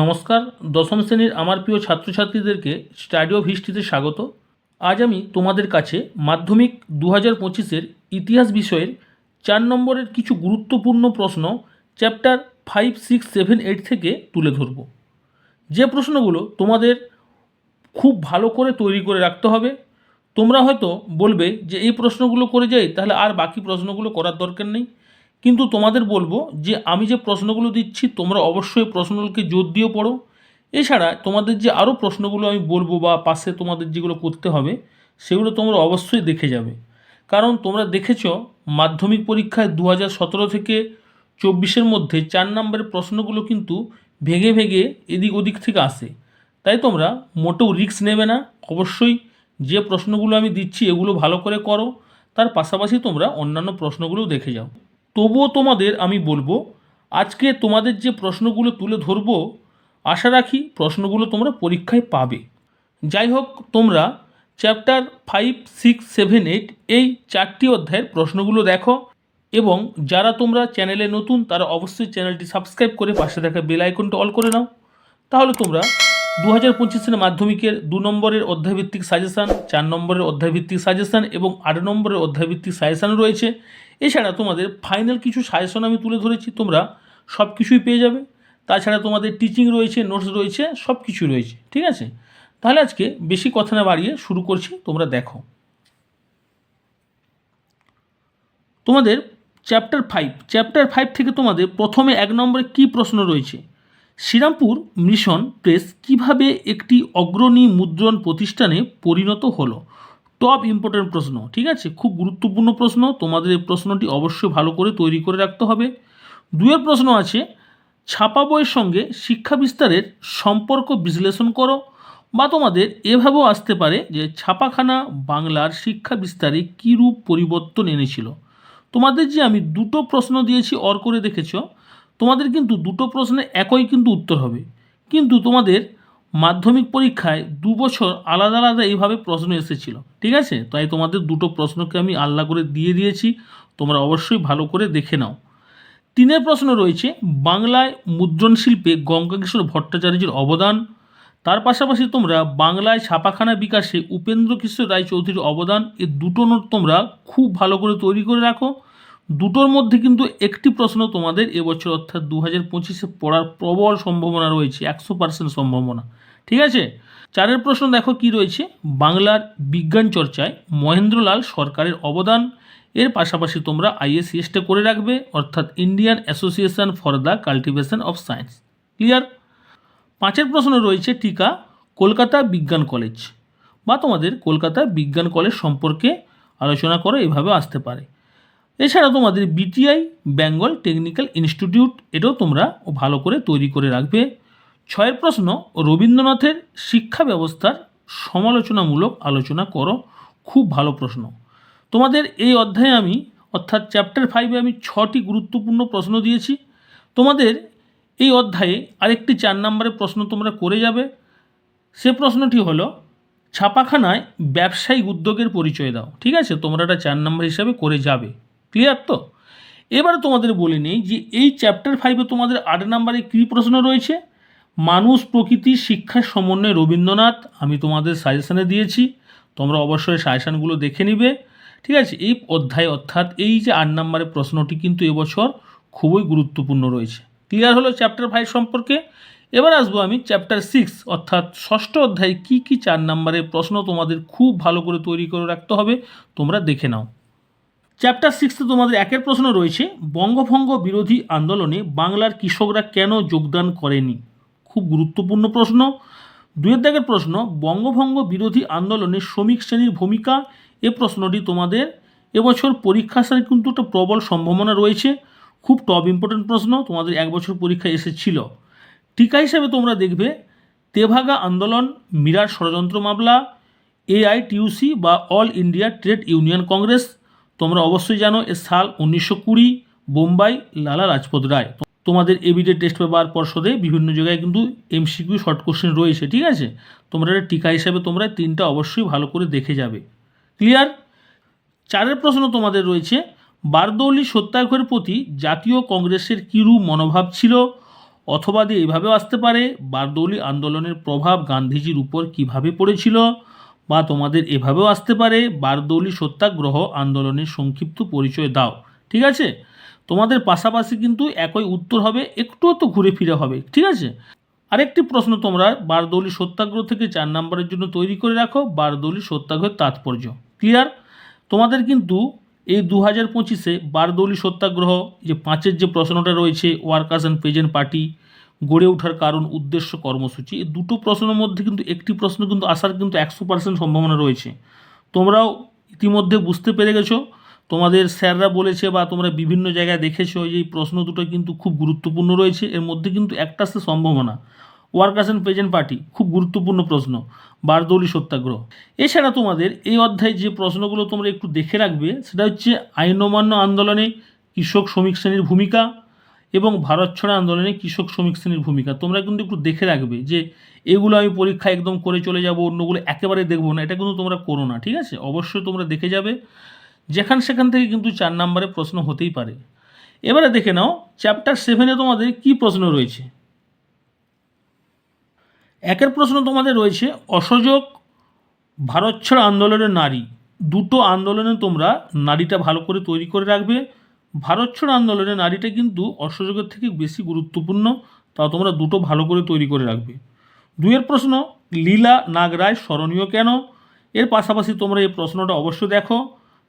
নমস্কার, দশম শ্রেণির আমার প্রিয় ছাত্রছাত্রীদেরকে স্টাডিও হিস্ট্রিতে স্বাগত। আজ আমি তোমাদের কাছে মাধ্যমিক দু হাজার পঁচিশের ইতিহাস বিষয়ের চার নম্বরের কিছু গুরুত্বপূর্ণ প্রশ্ন chapter five, six, seven, eight থেকে তুলে ধরব। যে প্রশ্নগুলো তোমাদের খুব ভালো করে তৈরি করে রাখতে হবে, তোমরা হয়তো বলবে যে এই প্রশ্নগুলো করে যাই, তাহলে আর বাকি প্রশ্নগুলো করার দরকার নেই। কিন্তু তোমাদের বলব যে আমি যে প্রশ্নগুলো দিচ্ছি, তোমরা অবশ্যই প্রশ্নগুলোকে জোর দিয়ে পড়ো। এছাড়া তোমাদের যে আরও প্রশ্নগুলো আমি বলব বা পাশে তোমাদের যেগুলো করতে হবে, সেগুলো তোমরা অবশ্যই দেখে যাবে। কারণ তোমরা দেখেছ, মাধ্যমিক পরীক্ষায় দু সতেরো থেকে চব্বিশের মধ্যে চার নম্বরের প্রশ্নগুলো কিন্তু ভেঙে ভেঙে এদিক ওদিক থেকে আসে। তাই তোমরা মোটেও রিস্ক নেবে না। অবশ্যই যে প্রশ্নগুলো আমি দিচ্ছি, এগুলো ভালো করে করো। তার পাশাপাশি তোমরা অন্যান্য প্রশ্নগুলোও দেখে যাও। তবুও তোমাদের আমি বলব, আজকে তোমাদের যে প্রশ্নগুলো তুলে ধরবো, আশা রাখি প্রশ্নগুলো তোমরা পরীক্ষায় পাবে। যাই হোক, তোমরা chapter five, six, seven, eight এই চারটি অধ্যায়ের প্রশ্নগুলো দেখো এবং যারা তোমরা চ্যানেলে নতুন, তারা অবশ্যই চ্যানেলটি সাবস্ক্রাইব করে পাশে থাকা বেল আইকনটা অল করে নাও। তাহলে তোমরা দু হাজার পঁচিশের মাধ্যমিকের দু নম্বরের অধ্যায়ভিত্তিক সাজেশান চার নম্বরের অধ্যায়ভিত্তিক সাজেশান এবং আট নম্বরের অধ্যায়ভিত্তিক সাজেশান রয়েছে। এছাড়া তোমাদের ফাইনাল কিছু সাজেশন আমি তুলে ধরেছি, তোমরা সব কিছুই পেয়ে যাবে। তাছাড়া তোমাদের টিচিং রয়েছে নোটস রয়েছে সব কিছু রয়েছে, ঠিক আছে? তাহলে আজকে বেশি কথা না বাড়িয়ে শুরু করছি, তোমরা দেখো। তোমাদের চ্যাপ্টার ফাইভ চ্যাপ্টার ফাইভ থেকে তোমাদের প্রথমে এক নম্বরে কী প্রশ্ন রয়েছে? শ্রীরামপুর মিশন প্রেস কীভাবে একটি অগ্রণী মুদ্রণ প্রতিষ্ঠানে পরিণত হলো? টপ ইম্পর্টেন্ট প্রশ্ন, ঠিক আছে? খুব গুরুত্বপূর্ণ প্রশ্ন, তোমাদের এই প্রশ্নটি অবশ্যই ভালো করে তৈরি করে রাখতে হবে। দুয়ের প্রশ্ন আছে ছাপা বইয়ের সঙ্গে শিক্ষা বিস্তারের সম্পর্ক বিশ্লেষণ করো বা তোমাদের এভাবেও আসতে পারে যে ছাপাখানা বাংলার শিক্ষা বিস্তারে কী রূপ পরিবর্তন এনেছিল। তোমাদের যে আমি দুটো প্রশ্ন দিয়েছি, অর করে দেখেছ তোমাদের কিন্তু দুটো প্রশ্নে একই কিন্তু উত্তর হবে। কিন্তু তোমাদের মাধ্যমিক পরীক্ষায় দু বছর আলাদা আলাদা এইভাবে প্রশ্ন এসেছিল, ঠিক আছে? তাই তোমাদের দুটো প্রশ্নকে আমি আলাদা করে দিয়ে দিয়েছি, তোমরা অবশ্যই ভালো করে দেখে নাও। তিনের প্রশ্ন রয়েছে, বাংলায় মুদ্রণ শিল্পে গঙ্গাকিশোর ভট্টাচার্যের অবদান। তার পাশাপাশি তোমরা বাংলায় ছাপাখানা বিকাশে উপেন্দ্র কিশোর রায়চৌধুরীর অবদান এই দুটো নোট তোমরা খুব ভালো করে তৈরি করে রাখো। দুটোর মধ্যে কিন্তু একটি প্রশ্ন তোমাদের এবছর অর্থাৎ দু হাজার পঁচিশে পড়ার প্রবল সম্ভাবনা রয়েছে, একশো পার্সেন্ট সম্ভাবনা। ঠিক আছে? চারের প্রশ্ন দেখো কি রয়েছে? বাংলার বিজ্ঞান চর্চায় মহেন্দ্রলাল সরকারের অবদান, এর পাশাপাশি তোমরা আইএসিএসটা করে রাখবে, অর্থাৎ Indian association for the cultivation of science. Clear? পাঁচের প্রশ্ন রয়েছে টিকা কলকাতা বিজ্ঞান কলেজ, বা তোমাদের কলকাতা বিজ্ঞান কলেজ সম্পর্কে আলোচনা করো, এভাবে আসতে পারে। এছাড়া তোমাদের বিটিআই বেঙ্গল টেকনিক্যাল ইনস্টিটিউট এটাও তোমরা ভালো করে তৈরি করে রাখবে। ছয়ের প্রশ্ন, রবীন্দ্রনাথের শিক্ষা ব্যবস্থার সমালোচনামূলক আলোচনা করো। খুব ভালো প্রশ্ন। তোমাদের এই অধ্যায়ে আমি, অর্থাৎ চ্যাপ্টার ফাইভে আমি ছটি গুরুত্বপূর্ণ প্রশ্ন দিয়েছি। তোমাদের এই অধ্যায়ে আরেকটি চার নম্বরের প্রশ্ন তোমরা করে যাবে। সে প্রশ্নটি হলো, ছাপাখানায় ব্যবসায়িক উদ্যোগের পরিচয় দাও। ঠিক আছে? তোমরা এটা চার নম্বর হিসাবে করে যাবে। ক্লিয়ার তো? এবারে তোমাদের বলে নেই যে এই চ্যাপ্টার ফাইভে তোমাদের আট নাম্বারে কী প্রশ্ন রয়েছে? মানুষ প্রকৃতি শিক্ষার সমন্বয়ে, রবীন্দ্রনাথ, আমি তোমাদের সাজেশানে দিয়েছি। তোমরা অবশ্যই সাজেশানগুলো দেখে নিবে। ঠিক আছে? এই অধ্যায় অর্থাৎ এই যে আট নাম্বারের প্রশ্নটি কিন্তু এবছর খুবই গুরুত্বপূর্ণ রয়েছে। ক্লিয়ার হলো চ্যাপ্টার ফাইভ সম্পর্কে? এবার আসব আমি চ্যাপ্টার সিক্স অর্থাৎ ষষ্ঠ অধ্যায়ে কী কী চার নাম্বারের প্রশ্ন তোমাদের খুব ভালো করে তৈরি করে রাখতে হবে, তোমরা দেখে নাও। চ্যাপ্টার সিক্সে তোমাদের একের প্রশ্ন রয়েছে, বঙ্গভঙ্গ বিরোধী আন্দোলনে বাংলার কৃষকরা কেন যোগদান করেনি? খুব গুরুত্বপূর্ণ প্রশ্ন। দুয়ের দাগের প্রশ্ন, বঙ্গভঙ্গ বিরোধী আন্দোলনে শ্রমিক শ্রেণির ভূমিকা? এ প্রশ্নটি তোমাদের এবছর পরীক্ষা সারে কিন্তু একটা প্রবল সম্ভাবনা রয়েছে। খুব টপ ইম্পর্টেন্ট প্রশ্ন, তোমাদের এক বছর পরীক্ষা এসেছিল। টিকা হিসাবে তোমরা দেখবে, তেভাগা আন্দোলন, মিরার ষড়যন্ত্র মামলা, A I T U C বা all India trade union congress অবশ্যই জানো এর সাল উনিশশো কুড়ি বোম্বাই লালা লাজপত রায়। তোমাদের এবিডে টেস্ট পেপার পর্ষদে বিভিন্ন জায়গায় কিন্তু এমসিকিউ শর্ট কোশ্চেন রয়েছে, ঠিক আছে? তোমরা টিকা হিসাবে তোমরা তিনটা অবশ্যই ভালো করে দেখে যাবে। ক্লিয়ার? চারের প্রশ্ন তোমাদের রয়েছে, বারদৌলি সত্যাগ্রহের প্রতি জাতীয় কংগ্রেসের কীরূপ মনোভাব ছিল? অথবা দিয়ে এইভাবেও আসতে পারে, বারদৌলি আন্দোলনের প্রভাব গান্ধীজির উপর কীভাবে পড়েছিল? বা তোমাদের এভাবেও আসতে পারে, বারদৌলি সত্যাগ্রহ আন্দোলনের সংক্ষিপ্ত পরিচয় দাও, ঠিক আছে? তোমাদের পাশাপাশি কিন্তু একই উত্তর হবে, একটুও তো ঘুরে ফিরে হবে, ঠিক আছে? আরেকটি প্রশ্ন তোমরা, বারদৌলি সত্যাগ্রহ থেকে চার নম্বরের জন্য তৈরি করে রাখো, বারদৌলি সত্যাগ্রহের তাৎপর্য ক্লিয়ার তোমাদের কিন্তু এই দু হাজার পঁচিশে বারদৌলি সত্যাগ্রহ যে পাঁচের যে প্রশ্নটা রয়েছে ওয়ার্কার্স অ্যান্ড প্রেজেন্ট পার্টি গড়ে ওঠার কারণ, উদ্দেশ্য, কর্মসূচি, এই দুটো প্রশ্নের মধ্যে কিন্তু, একটি প্রশ্ন কিন্তু আসার কিন্তু একশো পার্সেন্ট সম্ভাবনা রয়েছে। তোমরাও ইতিমধ্যে বুঝতে পেরে গেছো। তোমাদের স্যাররা বলেছে বা তোমরা বিভিন্ন জায়গায় দেখেছ যে এই প্রশ্ন দুটো কিন্তু খুব গুরুত্বপূর্ণ রয়েছে। এর মধ্যে কিন্তু একটা আসতে সম্ভাবনা। ওয়ার্কার্স অ্যান্ড প্রেজেন্ট পার্টি খুব গুরুত্বপূর্ণ প্রশ্ন। বারদৌলি সত্যাগ্রহ। এছাড়া তোমাদের এই অধ্যায়ে যে প্রশ্নগুলো তোমরা একটু দেখে রাখবে, সেটা হচ্ছে আইন অমান্য আন্দোলনে কৃষক শ্রমিক শ্রেণির ভূমিকা এবং ভারত ছাড়া আন্দোলনে কৃষক শ্রমিক শ্রেণির ভূমিকা। তোমরা কিন্তু একটু দেখে রাখবে যে এগুলো আমি পরীক্ষা একদম করে চলে যাব, অন্যগুলো একেবারে দেখব না, এটা কিন্তু তোমরা করো না, ঠিক আছে? অবশ্যই তোমরা দেখে যাবে। যেখান সেখান থেকে কিন্তু চার নম্বরে প্রশ্ন হতেই পারে। এবারে দেখে নাও চ্যাপ্টার সেভেনে তোমাদের কি প্রশ্ন রয়েছে? একের প্রশ্ন তোমাদের রয়েছে, অসহযোগ ভারত ছাড় আন্দোলনের নারী। দুটো আন্দোলনে তোমরা নারীটা ভালো করে তৈরি করে রাখবে ভারত ছাড় আন্দোলনে নারীটা কিন্তু অসহযোগের থেকে বেশি গুরুত্বপূর্ণ, তাও তোমরা দুটো ভালো করে তৈরি করে রাখবে। দুয়ের প্রশ্ন, লীলা নাগরায় স্মরণীয় কেন? এর পাশাপাশি তোমরা এই প্রশ্নটা অবশ্যই দেখো।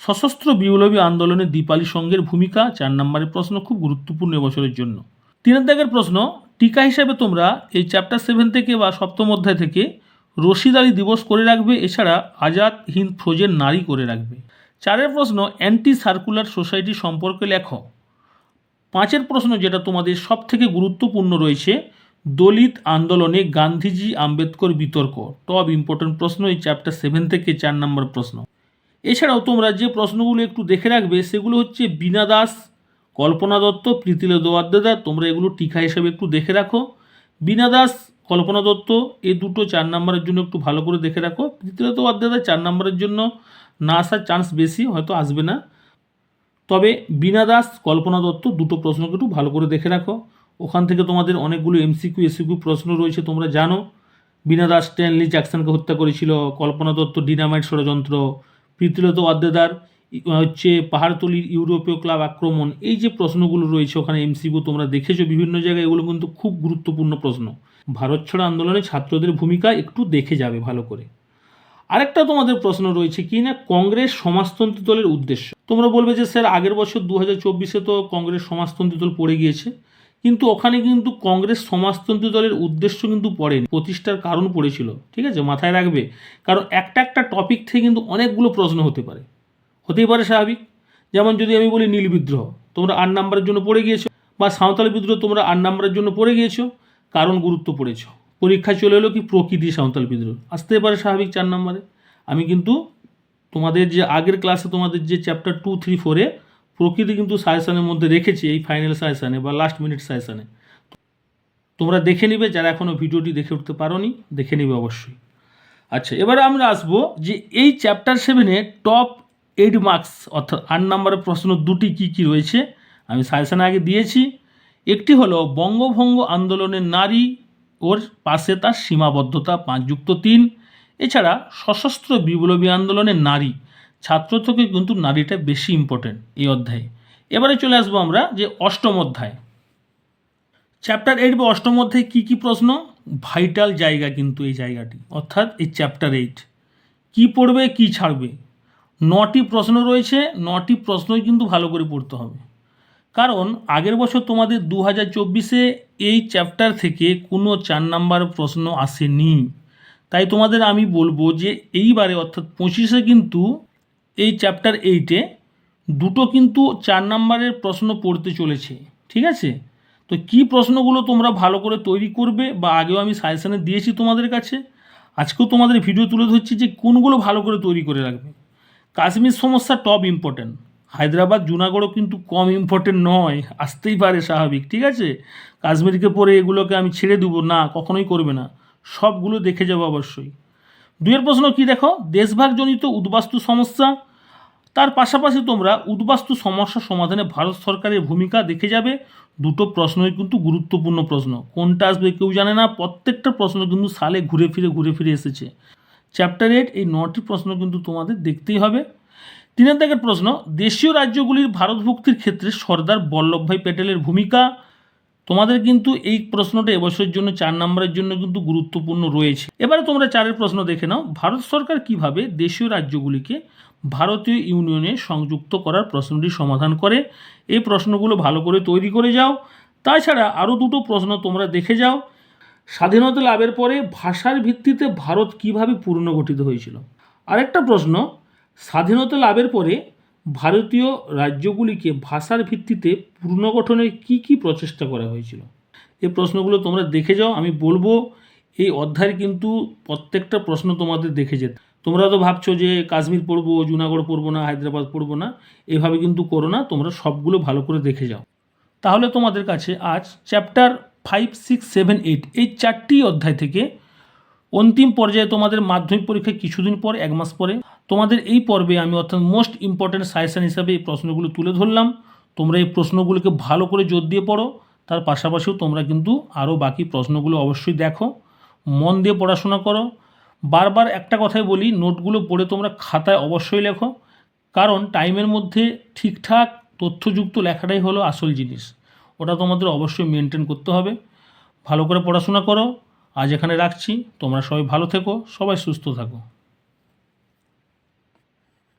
সশস্ত্র বিপ্লবী আন্দোলনে দীপালি সঙ্গের ভূমিকা চার নম্বরের প্রশ্ন, খুব গুরুত্বপূর্ণ এবছরের জন্য। তিনের দাগের প্রশ্ন, টিকা হিসাবে তোমরা এই চ্যাপ্টার সেভেন থেকে বা সপ্তম অধ্যায় থেকে রশিদ আলী দিবস করে রাখবে, এছাড়া আজাদ হিন্দ ফৌজের নারী করে রাখবে। চারের প্রশ্ন অ্যান্টি সার্কুলার সোসাইটি সম্পর্কে লেখো। পাঁচের প্রশ্ন যেটা তোমাদের সব থেকে গুরুত্বপূর্ণ রয়েছে, দলিত আন্দোলনে গান্ধীজি আম্বেদকর বিতর্ক। টপ ইম্পর্টেন্ট প্রশ্ন, এই চ্যাপ্টার সেভেন থেকে চার নম্বর প্রশ্ন। এছাড়াও তোমরা যে প্রশ্নগুলো একটু দেখে রাখবে, সেগুলো হচ্ছে বীণা দাস, কল্পনা দত্ত, প্রীতিল দোয়াদ্দেদা তোমরা এগুলো টিকা হিসেবে একটু দেখে রাখো। বীণা দাস, কল্পনা দত্ত, এ দুটো চার নম্বরের জন্য একটু ভালো করে দেখে রাখো। প্রীতিল দোয়াদ্দেদা চার নম্বরের জন্য না আসার চান্স বেশি, হয়তো আসবে না। তবে বিনা দাস, কল্পনা দত্ত দুটো প্রশ্নকে একটু ভালো করে দেখে রাখো। ওখান থেকে তোমাদের অনেকগুলো এমসিকিউ এসিকিউ প্রশ্ন রয়েছে, তোমরা জানো। বিনা দাস, স্ট্যানলি জ্যাকসনকে হত্যা করেছিল, কল্পনা দত্ত ডিনামাইট ষড়যন্ত্র, প্রীতিলত ওয়াদ্দেদার হচ্ছে পাহাড়তলির ইউরোপীয় ক্লাব আক্রমণ, এই যে প্রশ্নগুলো রয়েছে ওখানে এমসিকিউ তোমরা দেখেছ বিভিন্ন জায়গায়, এগুলো কিন্তু খুব গুরুত্বপূর্ণ প্রশ্ন। ভারত ছাড়া আন্দোলনে ছাত্রদের ভূমিকা একটু দেখে যাবে ভালো করে। আরেকটা তোমাদের প্রশ্ন রয়েছে, কি না কংগ্রেস সমাজতন্ত্রী দলের উদ্দেশ্য? তোমরা বলবে যে, স্যার, আগের বছর দু হাজার চব্বিশে তো কংগ্রেস সমাজতন্ত্রী দল পড়ে গিয়েছে। কিন্তু ওখানে কিন্তু কংগ্রেস সমাজতন্ত্রী দলের উদ্দেশ্য কিন্তু পড়েনি, প্রতিষ্ঠার কারণ পড়েছিল। ঠিক আছে? মাথায় রাখবে। কারণ একটা একটা টপিক থেকে কিন্তু অনেকগুলো প্রশ্ন হতে পারে। হতেই পারে স্বাভাবিক। যেমন যদি আমি বলি, নীল বিদ্রোহ তোমরা আট নাম্বারের জন্য পড়ে গিয়েছো। বা সাঁওতালি বিদ্রোহ, তোমরা আট নাম্বারের জন্য পড়ে গিয়েছো। কারণ গুরুত্ব পড়েছো। পরীক্ষায় চলে এলো কি প্রকৃতি সাঁওতাল বিদ্রোহ। আসতে পারে স্বাভাবিক চার নম্বরে। আমি কিন্তু তোমাদের যে আগের ক্লাসে তোমাদের যে চ্যাপ্টার টু থ্রি ফোরে প্রকৃতি কিন্তু সাজেশনের মধ্যে রেখেছি, এই ফাইনাল সাজেশানে বা লাস্ট মিনিট সাজেশানে। তোমরা দেখে নিবে, যারা এখনও ভিডিওটি দেখে উঠতে পারোনি, দেখে নিবে অবশ্যই। আচ্ছা এবারে আমরা আসব যে এই চ্যাপ্টার সেভেনে টপ এইট মার্কস অর্থাৎ আট নম্বরের প্রশ্ন দুটি কি কি রয়েছে, আমি সাজেশানে আগে দিয়েছি। একটি হলো বঙ্গভঙ্গ আন্দোলনের নারী ওর পাশে তার সীমাবদ্ধতা পাঁচ যুক্ত তিন। এছাড়া সশস্ত্র বিপ্লবী আন্দোলনের নারী, ছাত্র থেকে কিন্তু নারীটা বেশি ইম্পর্টেন্ট এই অধ্যায়ে। এবারে চলে আসব আমরা যে অষ্টম অধ্যায়। চ্যাপ্টার এইট বা অষ্টম অধ্যায়ে কী কী প্রশ্ন? ভাইটাল জায়গা কিন্তু এই জায়গাটি, অর্থাৎ এই চ্যাপ্টার এইট কী পড়বে, কী ছাড়বে? নটি প্রশ্ন রয়েছে, নটি প্রশ্নই কিন্তু ভালো করে পড়তে হবে। কারণ আগের বছর তোমাদের দু হাজার চব্বিশে এই চ্যাপ্টার থেকে কোনো চার নাম্বার প্রশ্ন আসেনি। তাই তোমাদের আমি বলব যে এইবারে অর্থাৎ পঁচিশে কিন্তু এই চ্যাপ্টার এইটে দুটো কিন্তু চার নাম্বারের প্রশ্ন পড়তে চলেছে, ঠিক আছে? তো কী প্রশ্নগুলো তোমরা ভালো করে তৈরি করবে বা আগেও আমি সাজেশানে দিয়েছি তোমাদের কাছে, আজকেও তোমাদের ভিডিও তুলে ধরছি যে কোনগুলো ভালো করে তৈরি করে রাখবে। কাশ্মীর সমস্যা টপ ইম্পর্ট্যান্ট হায়দ্রাবাদ, জুনাগড়ও কিন্তু কম ইম্পর্টেন্ট নয়, আসতেই পারে স্বাভাবিক, ঠিক আছে? কাশ্মীরকে পরে এগুলোকে আমি ছেড়ে দেবো, না, কখনোই করবে না, সবগুলো দেখে যাব অবশ্যই। দুয়ের প্রশ্ন কি দেখো? দেশভাগজনিত উদ্বাস্তু সমস্যা, তার পাশাপাশি তোমরা উদ্বাস্তু সমস্যা সমাধানে ভারত সরকারের ভূমিকা দেখে যাবে, দুটো প্রশ্নই কিন্তু গুরুত্বপূর্ণ প্রশ্ন, কোনটা আসবে কেউ জানে না, প্রত্যেকটা প্রশ্ন কিন্তু সালে ঘুরে ফিরে ঘুরে ফিরে এসেছে। চ্যাপ্টার এইট এই নটি প্রশ্ন কিন্তু তোমাদের দেখতেই হবে। তিনের দাগের প্রশ্ন, দেশীয় রাজ্যগুলির ভারতভুক্তির ক্ষেত্রে সর্দার বল্লভভাই প্যাটেলের ভূমিকা? তোমাদের কিন্তু এই প্রশ্নটা এবছরের জন্য, চার নম্বরের জন্য কিন্তু গুরুত্বপূর্ণ রয়েছে। এবারে তোমরা চারের প্রশ্ন দেখে নাও। ভারত সরকার কীভাবে দেশীয় রাজ্যগুলিকে ভারতীয় ইউনিয়নে সংযুক্ত করার প্রশ্নটি সমাধান করে? এই প্রশ্নগুলো ভালো করে তৈরি করে যাও। তাছাড়া আরও দুটো প্রশ্ন তোমরা দেখে যাও। স্বাধীনতা লাভের পরে ভাষার ভিত্তিতে ভারত কীভাবে পুনর্গঠিত হয়েছিল? আরেকটা প্রশ্ন স্বাধীনতা লাভের পরে ভারতীয় রাজ্যগুলিকে ভাষার ভিত্তিতে পুনর্গঠনের কী কী প্রচেষ্টা করা হয়েছিল? এই প্রশ্নগুলো তোমরা দেখে যাও, আমি বলব এই অধ্যায়ের কিন্তু প্রত্যেকটা প্রশ্ন তোমাদের দেখে যেতে। তোমরা তো ভাবছ যে কাশ্মীর পড়ব, জুনাগড় পড়ব না, হায়দ্রাবাদ পড়ব না, এভাবে কিন্তু করো না, তোমরা সবগুলো ভালো করে দেখে যাও। তাহলে তোমাদের কাছে আজ chapter five six seven eight এই চারটি অধ্যায় থেকে অন্তিম পর্যায়ে তোমাদের মাধ্যমিক পরীক্ষা কিছুদিন পর, এক মাস পরে তোমাদের এই পর্বে আমি অর্থাৎ মোস্ট ইম্পর্ট্যান্ট সাজেশন হিসাবে এই প্রশ্নগুলো তুলে ধরলাম। তোমরা এই প্রশ্নগুলোকে ভালো করে জোর দিয়ে পড়ো। তার পাশাপাশিও তোমরা কিন্তু আরও বাকি প্রশ্নগুলো অবশ্যই দেখো। মন দিয়ে পড়াশোনা করো। বারবার একটা কথাই বলি, নোটগুলো পড়ে তোমরা খাতায় অবশ্যই লেখো। কারণ টাইমের মধ্যে ঠিকঠাক তথ্যযুক্ত লেখাটাই হলো আসল জিনিস। ওটা তোমাদের অবশ্যই মেনটেন করতে হবে। ভালো করে পড়াশোনা করো। আজ এখানে রাখছি। তোমরা সবাই ভালো থেকো। সবাই সুস্থ থাকো।